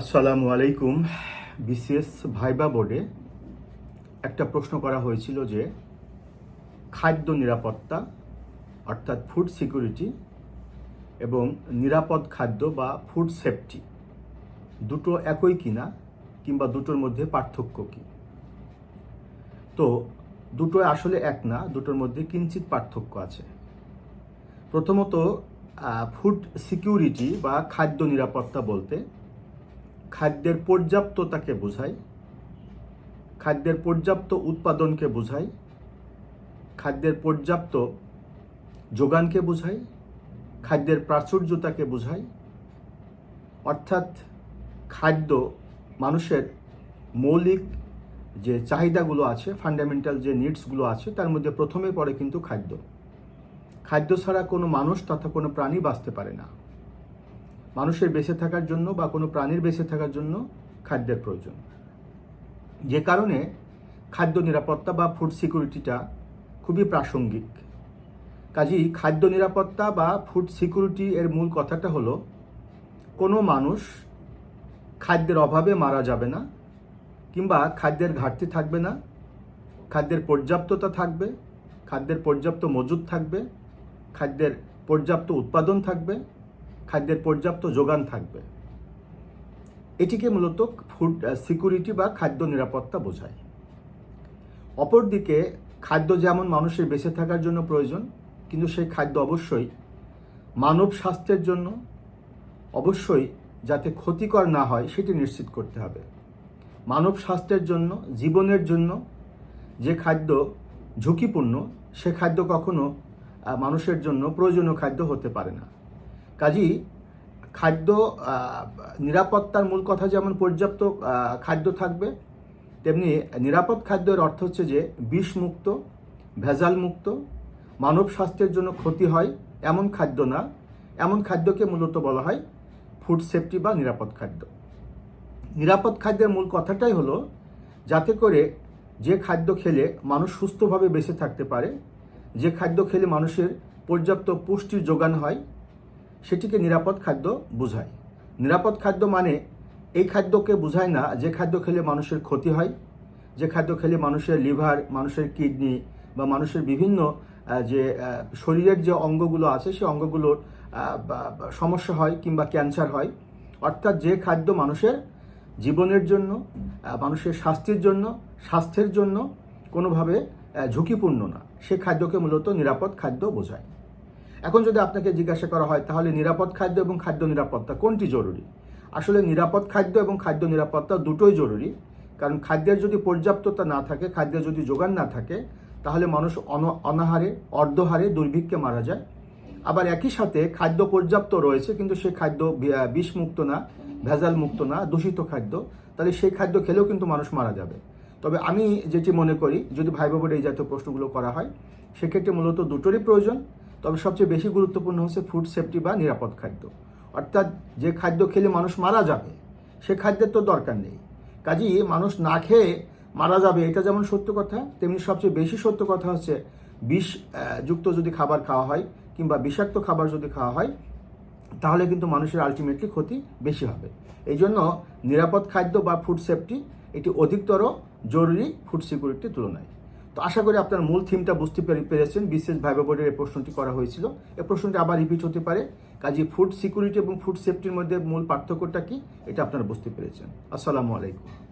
আসসালামু আলাইকুম। BCS viva বোর্ডে একটা প্রশ্ন করা হয়েছিল যে খাদ্য নিরাপত্তা, অর্থাৎ ফুড সিকিউরিটি এবং নিরাপদ খাদ্য বা ফুড সেফটি দুটো একই কিনা কিংবা দুটোর মধ্যে পার্থক্য কি? তো দুটো আসলে এক না, দুটোর মধ্যে কিঞ্চিত পার্থক্য আছে। প্রথমত ফুড সিকিউরিটি বা খাদ্য নিরাপত্তা বলতে খাদ্যের পর্যাপ্ততাকে বোঝায়, খাদ্যের পর্যাপ্ত উৎপাদনকে বোঝায়, খাদ্যের পর্যাপ্ত যোগানকে বোঝায়, খাদ্যের প্রাচুর্যতাকে বোঝায়। অর্থাৎ খাদ্য মানুষের মৌলিক যে চাহিদাগুলো আছে ফান্ডামেন্টাল যে নিডসগুলো আছে, তার মধ্যে প্রথমে পড়ে কিন্তু খাদ্য। খাদ্য ছাড়া কোনো মানুষ তথা কোনো প্রাণী বাঁচতে পারে না। মানুষের বেঁচে থাকার জন্য বা কোনো প্রাণীর বেঁচে থাকার জন্য খাদ্যের প্রয়োজন। যে কারণে খাদ্য নিরাপত্তা বা ফুড সিকিউরিটিটা খুবই প্রাসঙ্গিক। কাজেই খাদ্য নিরাপত্তা বা ফুড সিকিউরিটি এর মূল কথাটা হলো, কোনো মানুষ খাদ্যের অভাবে মারা যাবে না কিংবা খাদ্যের ঘাটতি থাকবে না, খাদ্যের পর্যাপ্ততা থাকবে, খাদ্যের পর্যাপ্ত মজুদ থাকবে, খাদ্যের পর্যাপ্ত উৎপাদন থাকবে খাদ্যের পর্যাপ্ত যোগান থাকবে। এটিকে মূলত ফুড সিকিউরিটি বা খাদ্য নিরাপত্তা বোঝায়। অপরদিকে, খাদ্য যেমন মানুষের বেঁচে থাকার জন্য প্রয়োজন, কিন্তু সেই খাদ্য অবশ্যই মানব স্বাস্থ্যের জন্য অবশ্যই যাতে ক্ষতিকর না হয়, সেটি নিশ্চিত করতে হবে। মানব স্বাস্থ্যের জন্য, জীবনের জন্য যে খাদ্য ঝুঁকিপূর্ণ, সে খাদ্য কখনো মানুষের জন্য প্রয়োজনীয় খাদ্য হতে পারে না। কাজেই খাদ্য নিরাপত্তার মূল কথা যেমন পর্যাপ্ত খাদ্য থাকবে, তেমনি নিরাপদ খাদ্যের অর্থ হচ্ছে যে বিষমুক্ত, ভেজালমুক্ত, মানব স্বাস্থ্যের জন্য ক্ষতি হয় এমন খাদ্য না। এমন খাদ্যকে মূলত বলা হয় ফুড সেফটি বা নিরাপদ খাদ্য। নিরাপদ খাদ্যের মূল কথাটাই হলো যাতে করে যে খাদ্য খেলে মানুষ সুস্থভাবে বেঁচে থাকতে পারে, যে খাদ্য খেলে মানুষের পর্যাপ্ত পুষ্টির যোগান হয় সেটিকে নিরাপদ খাদ্য বোঝায়। নিরাপদ খাদ্য মানে এই খাদ্যকে বোঝায় না যে খাদ্য খেলে মানুষের ক্ষতি হয়, যে খাদ্য খেলে মানুষের লিভার, মানুষের কিডনি বা মানুষের বিভিন্ন যে শরীরের যে অঙ্গগুলো আছে সেই অঙ্গগুলোর সমস্যা হয় কিংবা ক্যান্সার হয়। অর্থাৎ যে খাদ্য মানুষের জীবনের জন্য মানুষের স্বাস্থ্যের জন্য স্বাস্থ্যের জন্য কোনোভাবে ঝুঁকিপূর্ণ না। সে খাদ্যকে মূলত নিরাপদ খাদ্য বোঝায়। এখন যদি আপনাকে জিজ্ঞাসা করা হয়, তাহলে নিরাপদ খাদ্য এবং খাদ্য নিরাপত্তা কোনটি জরুরি? আসলে নিরাপদ খাদ্য এবং খাদ্য নিরাপত্তা দুটোই জরুরি। কারণ খাদ্যের যদি পর্যাপ্ততা না থাকে খাদ্যের যদি যোগান না থাকে, তাহলে মানুষ অন- অনাহারে, অর্ধহারে, দুর্ভিক্ষে মারা যায়। আবার একই সাথে খাদ্য পর্যাপ্ত রয়েছে, কিন্তু সে খাদ্য বিষমুক্ত না ভেজাল মুক্ত না, দূষিত খাদ্য, তাহলে সেই খাদ্য খেলেও কিন্তু মানুষ মারা যাবে। তবে আমি যেটি মনে করি, যদি ভাই বোর্ডে এই জাতীয় প্রশ্নগুলো করা হয়, সেক্ষেত্রে মূলত দুটোরই প্রয়োজন। তবে সবচেয়ে বেশি গুরুত্বপূর্ণ হচ্ছে ফুড সেফটি বা নিরাপদ খাদ্য। অর্থাৎ যে খাদ্য খেলে মানুষ মারা যাবে, সে খাদ্যের তো দরকার নেই। কাজেই মানুষ না খেয়ে মারা যাবে, এটা যেমন সত্য কথা, তেমনি সবচেয়ে বেশি সত্য কথা হচ্ছে বিষ যুক্ত যদি খাবার খাওয়া হয় কিংবা বিষাক্ত খাবার যদি খাওয়া হয়, তাহলে কিন্তু মানুষের আলটিমেটলি ক্ষতি বেশি হবে। এই জন্য নিরাপদ খাদ্য বা ফুড সেফটি এটি অধিকতর জরুরি ফুড সিকিউরিটির তুলনায়। তো আশা করি আপনার মূল থিমটা বুঝতে পেরে- পেরেছেন। বিশেষ ভাইবা বোর্ডের এই প্রশ্নটি করা হয়েছিল। এই প্রশ্নটি আবার রিপিট হতে পারে। কাজে ফুড সিকিউরিটি এবং ফুড সেফটির মধ্যে মূল পার্থক্যটা কি? এটা আপনারা বুঝতে পেরেছেন। আসসালামু আলাইকুম।